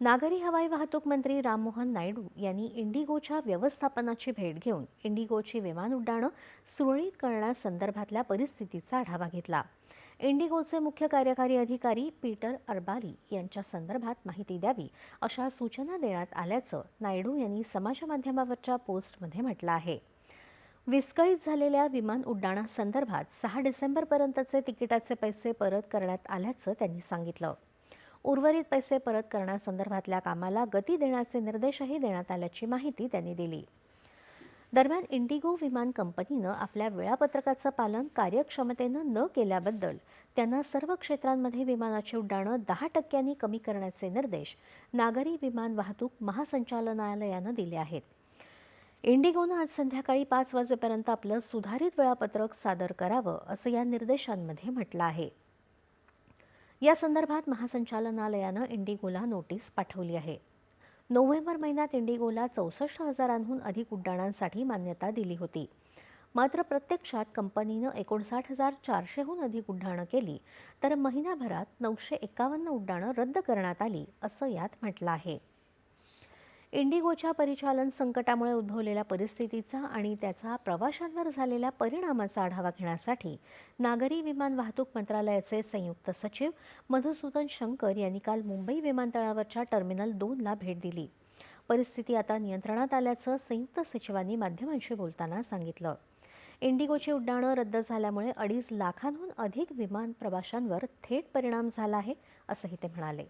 नागरी हवाई वाहतूक मंत्री राममोहन नायडू यांनी इंडिगोच्या व्यवस्थापनाची भेट घेऊन इंडिगोची विमान उड्डाणं सुरळीत करण्यासंदर्भातल्या परिस्थितीचा आढावा घेतला. इंडिगोचे मुख्य कार्यकारी अधिकारी पीटर अरबाली यांच्या संदर्भात माहिती द्यावी अशा सूचना देण्यात आल्याचं नायडू यांनी समाजमाध्यमावरच्या पोस्टमध्ये म्हटलं आहे. विस्कळीत झालेल्या विमान उड्डाणासंदर्भात सहा डिसेंबरपर्यंतचे तिकिटाचे पैसे परत करण्यात आल्याचं त्यांनी सांगितलं. उर्वरित पैसे परत करण्यासंदर्भातल्या कामाला गती देण्याचे निर्देशही देण्यात आल्याची माहिती त्यांनी दिली. दरम्यान इंडिगो विमान कंपनीनं आपल्या वेळापत्रकाचं पालन कार्यक्षमतेनं न केल्याबद्दल त्यांना सर्व क्षेत्रांमध्ये विमानाची उड्डाणं दहा टक्क्यांनी कमी करण्याचे निर्देश नागरी विमान वाहतूक महासंचालनालयानं दिले आहेत. इंडिगोनं आज संध्याकाळी पाच वाजेपर्यंत आपलं सुधारित वेळापत्रक सादर करावं असं या निर्देशांमध्ये म्हटलं आहे. या संदर्भात महासंचालनालयानं इंडिगोला नोटीस पाठवली आहे. नोव्हेंबर महिन्यात इंडिगोला चौसष्ट हजारांहून अधिक उड्डाणांसाठी मान्यता दिली होती. मात्र प्रत्यक्षात कंपनीनं एकोणसाठ हजार चारशेहून अधिक उड्डाणं केली तर महिन्याभरात नऊशे एकावन्न उड्डाणं रद्द करण्यात आली असं यात म्हटलं आहे. इंडिगोच्या परिचालन संकटामुळे उद्भवलेल्या परिस्थितीचा आणि त्याचा प्रवाशांवर झालेल्या परिणामाचा आढावा घेण्यासाठी नागरी विमान वाहतूक मंत्रालयाचे संयुक्त सचिव मधुसूदन शंकर यांनी काल मुंबई विमानतळावरच्या टर्मिनल दोनला भेट दिली. परिस्थिती आता नियंत्रणात आल्याचं संयुक्त सचिवांनी माध्यमांशी बोलताना सांगितलं. इंडिगोची उड्डाणं रद्द झाल्यामुळे अडीच लाखांहून अधिक विमान प्रवाशांवर थेट परिणाम झाला आहे असंही ते म्हणाले.